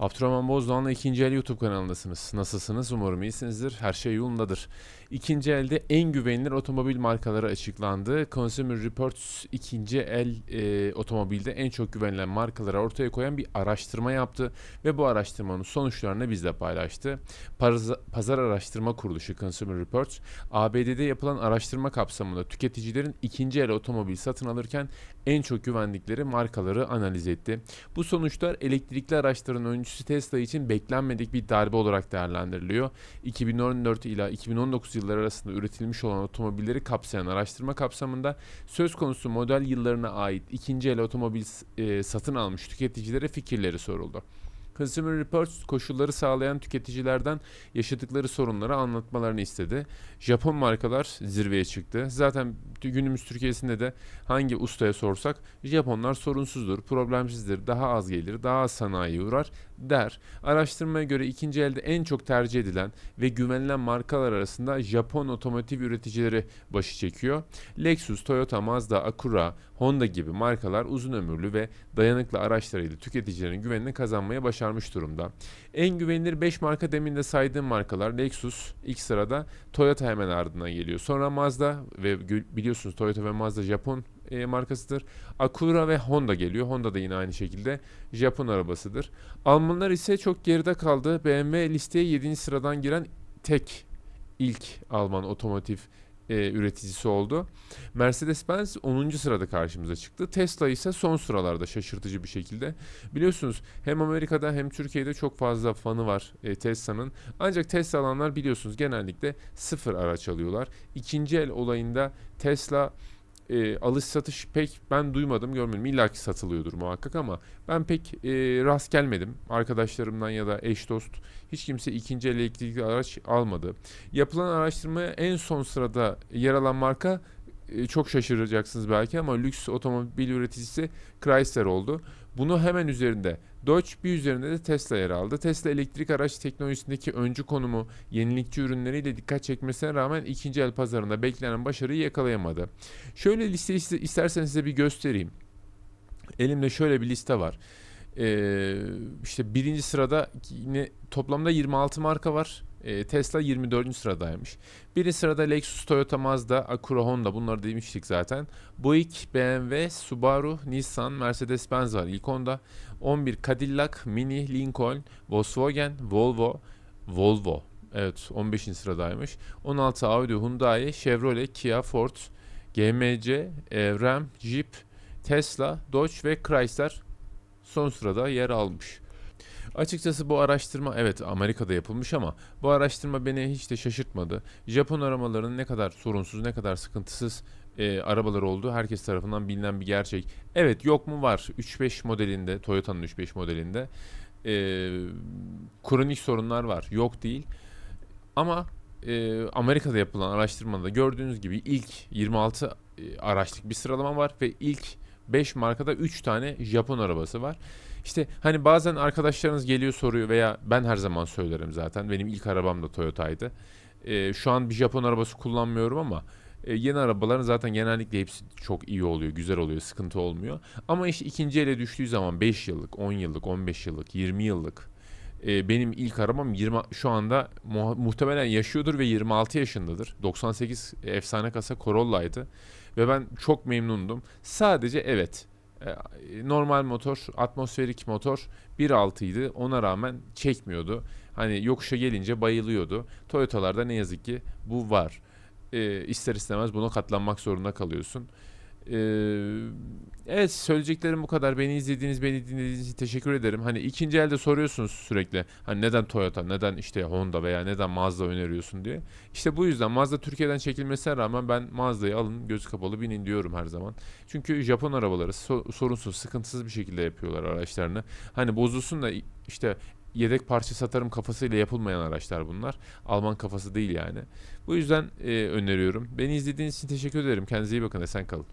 Abdurrahman Bozdoğan'la ikinci el YouTube kanalındasınız. Nasılsınız? Umarım iyisinizdir. Her şey yolundadır. İkinci elde en güvenilir otomobil markaları açıklandı. Consumer Reports ikinci el e, otomobilde en çok güvenilen markaları ortaya koyan bir araştırma yaptı ve bu araştırmanın sonuçlarını bizle paylaştı. Pazar, pazar araştırma kuruluşu Consumer Reports, ABD'de yapılan araştırma kapsamında tüketicilerin ikinci el otomobil satın alırken en çok güvendikleri markaları analiz etti. Bu sonuçlar elektrikli araçların öncüsü Tesla için beklenmedik bir darbe olarak değerlendiriliyor. 2014 ila 2019 yılları arasında üretilmiş olan otomobilleri kapsayan araştırma kapsamında söz konusu model yıllarına ait ikinci el otomobil e, satın almış tüketicilere fikirleri soruldu. Consumer Reports koşulları sağlayan tüketicilerden yaşadıkları sorunları anlatmalarını istedi. Japon markalar zirveye çıktı. Zaten günümüz Türkiye'sinde de hangi ustaya sorsak Japonlar sorunsuzdur, problemsizdir, daha az gelir, daha az sanayiye uğrar der. Araştırmaya göre ikinci elde en çok tercih edilen ve güvenilen markalar arasında Japon otomotiv üreticileri başı çekiyor. Lexus, Toyota, Mazda, Acura, Honda gibi markalar uzun ömürlü ve dayanıklı araçlarıyla tüketicilerin güvenini kazanmaya başarmış durumda. En güvenilir 5 marka demin de saydığım markalar Lexus ilk sırada, Toyota hemen ardına geliyor. Sonra Mazda ve biliyorsunuz Toyota ve Mazda Japon e, markasıdır. Acura ve Honda geliyor. Honda da yine aynı şekilde Japon arabasıdır. Almanlar ise çok geride kaldı. BMW listeye 7. sıradan giren tek ilk Alman otomotiv e, üreticisi oldu. Mercedes-Benz 10. sırada karşımıza çıktı. Tesla ise son sıralarda şaşırtıcı bir şekilde. Biliyorsunuz hem Amerika'da hem Türkiye'de çok fazla fanı var e, Tesla'nın. Ancak Tesla alanlar biliyorsunuz genellikle sıfır araç alıyorlar. İkinci el olayında Tesla e, alış satış pek ben duymadım görmedim. İlla ki satılıyordur muhakkak ama ben pek e, rast gelmedim. Arkadaşlarımdan ya da eş dost hiç kimse ikinci el elektrikli araç almadı. Yapılan araştırmaya en son sırada yer alan marka çok şaşıracaksınız belki ama lüks otomobil üreticisi Chrysler oldu. Bunu hemen üzerinde Dodge bir üzerinde de Tesla yer aldı. Tesla elektrik araç teknolojisindeki öncü konumu yenilikçi ürünleriyle dikkat çekmesine rağmen ikinci el pazarında beklenen başarıyı yakalayamadı. Şöyle liste isterseniz size bir göstereyim. Elimde şöyle bir liste var. Ee, işte birinci sırada yine toplamda 26 marka var. Ee, Tesla 24. sıradaymış. Birinci sırada Lexus, Toyota, Mazda, Acura, Honda bunları demiştik zaten. Buick, BMW, Subaru, Nissan, Mercedes-Benz var ilk onda. 11 Cadillac, Mini, Lincoln, Volkswagen, Volvo, Volvo. Evet 15. sıradaymış. 16 Audi, Hyundai, Chevrolet, Kia, Ford, GMC, Ram, Jeep, Tesla, Dodge ve Chrysler son sırada yer almış. Açıkçası bu araştırma evet Amerika'da yapılmış ama bu araştırma beni hiç de şaşırtmadı. Japon aramalarının ne kadar sorunsuz, ne kadar sıkıntısız e, arabalar olduğu herkes tarafından bilinen bir gerçek. Evet yok mu var 3.5 modelinde, Toyota'nın 3.5 modelinde e, kronik sorunlar var. Yok değil. Ama e, Amerika'da yapılan araştırmada gördüğünüz gibi ilk 26 e, araçlık bir sıralama var ve ilk 5 markada 3 tane Japon arabası var. İşte hani bazen arkadaşlarınız geliyor soruyor veya ben her zaman söylerim zaten. Benim ilk arabam da Toyota'ydı. Ee, şu an bir Japon arabası kullanmıyorum ama e, yeni arabaların zaten genellikle hepsi çok iyi oluyor, güzel oluyor, sıkıntı olmuyor. Ama işte ikinci ele düştüğü zaman 5 yıllık, 10 yıllık, 15 yıllık, 20 yıllık e, benim ilk arabam 20 şu anda mu- muhtemelen yaşıyordur ve 26 yaşındadır. 98 efsane kasa Corolla'ydı ve ben çok memnundum. Sadece evet e, normal motor, atmosferik motor 1.6 idi. Ona rağmen çekmiyordu. Hani yokuşa gelince bayılıyordu. Toyota'larda ne yazık ki bu var. E, ister istemez buna katlanmak zorunda kalıyorsun. E, evet söyleyeceklerim bu kadar. Beni izlediğiniz, beni dinlediğiniz için teşekkür ederim. Hani ikinci elde soruyorsunuz sürekli. Hani neden Toyota, neden işte Honda veya neden Mazda öneriyorsun diye. İşte bu yüzden Mazda Türkiye'den çekilmesine rağmen ben Mazda'yı alın gözü kapalı binin diyorum her zaman. Çünkü Japon arabaları so- sorunsuz, sıkıntısız bir şekilde yapıyorlar araçlarını. Hani bozulsun da işte yedek parça satarım kafasıyla yapılmayan araçlar bunlar. Alman kafası değil yani. Bu yüzden e, öneriyorum. Beni izlediğiniz için teşekkür ederim. Kendinize iyi bakın. Esen kalın.